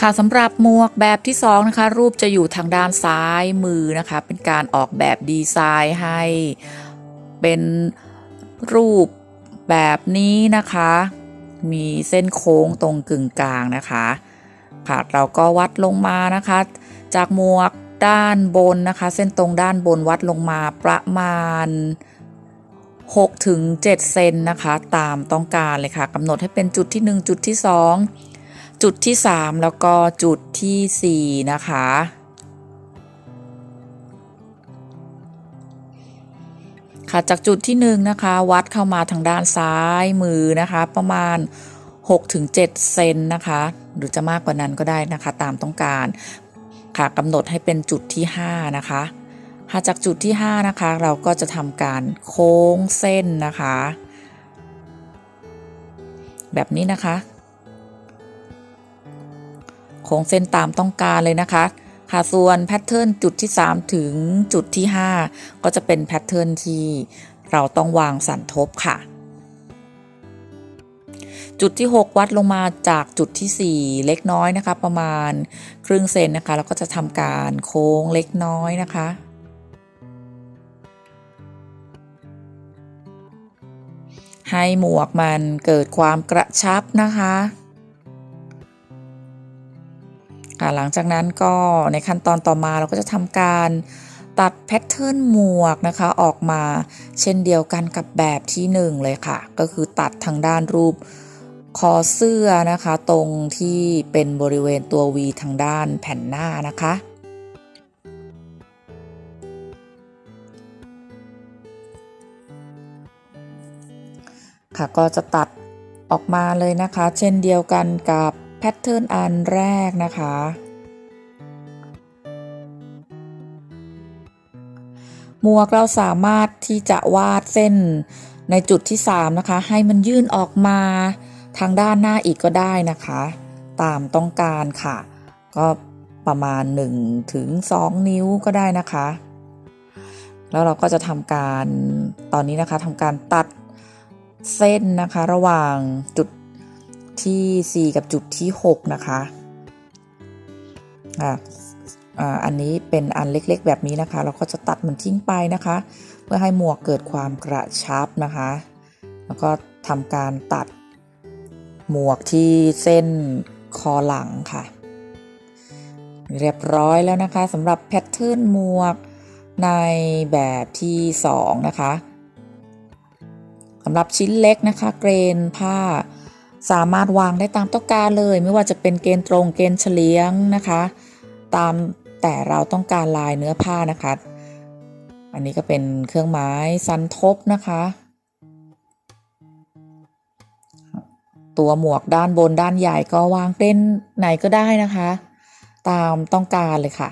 ค่ะสำหรับหมวกแบบที่สองนะคะรูปจะอยู่ทางด้านซ้ายมือนะคะเป็นการออกแบบดีไซน์ให้เป็นรูปแบบนี้นะคะ มีเส้นโค้งตรงกึ่งกลางนะคะค่ะเราก็วัดลงมานะคะ จากหมวกด้านบนนะคะ เส้นตรงด้านบนวัดลงมาประมาณ6ถึง7เซนนะคะ ตามต้องการเลยค่ะกำหนดให้เป็นจุดที่ 1 จุดที่ 2 จุดที่ 3 แล้วก็จุดทีสี่ 4 นะคะ ค่ะจากจุดที่1นะคะ วัดเข้ามาทางด้านซ้ายมือนะคะ ประมาณ 6-7 เซนนะคะ หรือจะมากกว่านั้นก็ได้นะคะ ตามต้องการค่ะกำหนดให้เป็นจุดที่ 5 นะคะหาจากจุดที่ 5 นะคะ เราก็จะทำการโค้งเส้นนะคะ แบบนี้นะคะ โค้งเส้นตามต้องการเลยนะคะ ค่ะส่วนแพทเทิร์นจุดที่ 3 ถึงจุดที่ 5 ก็จะเป็นแพทเทิร์นที่เราต้องวางสันทบค่ะ จุดที่ 6 วัดลงมาจากจุดที่ 4 เล็กน้อยนะคะ ประมาณครึ่งเซนนะคะ แล้วก็จะทำการโค้งเล็กน้อยนะคะให้หมวกมันเกิดความกระชับนะคะ หลังจากนั้นก็ในขั้นตอนต่อมาเราก็จะทำการตัดแพทเทิร์นหมวกนะคะออกมาเช่นเดียวกันกับแบบที่ 1 เลยค่ะ ก็คือตัดทางด้านรูปคอเสื้อนะคะ ตรงที่เป็นบริเวณตัว V ทางด้านแผ่นหน้านะคะ ค่ะก็จะตัดออกมาเลยนะคะ เช่นเดียวกันกับ แพทเทิร์นอันแรกนะคะ หมวกเราสามารถที่จะวาดเส้นในจุดที่ 3 นะคะ ให้มันยื่นออกมาทางด้านหน้าอีกก็ได้นะคะ ตามต้องการค่ะ ก็ประมาณ 1 ถึง 2 นิ้วก็ได้นะคะ แล้วเราก็จะทำการตอนนี้นะคะทำการตัดเส้นนะคะระหว่างจุด ที่ 4 กับจุดที่ 6 นะคะอะอ่าอันนี้เป็นอันเล็กๆ แบบนี้นะคะ เราก็จะตัดมันทิ้งไปนะคะ เพื่อให้หมวกเกิดความกระชับนะคะ แล้วก็ทำการตัดหมวกที่เส้นคอหลังค่ะ เรียบร้อยแล้วนะคะสำหรับแพทเทิร์นหมวกในแบบที่ 2 นะคะสำหรับชิ้นเล็กนะคะ เกรนผ้า สามารถวางได้ตามต้องการเลย ไม่ว่าจะเป็นเกณฑ์ตรงเกณฑ์เฉลียงนะคะ ตามแต่เราต้องการลายเนื้อผ้านะคะ อันนี้ก็เป็นเครื่องหมายสันทบนะคะ ตัวหมวกด้านบนด้านใหญ่ก็วางเต้นไหนก็ได้นะคะ ตามต้องการเลยค่ะ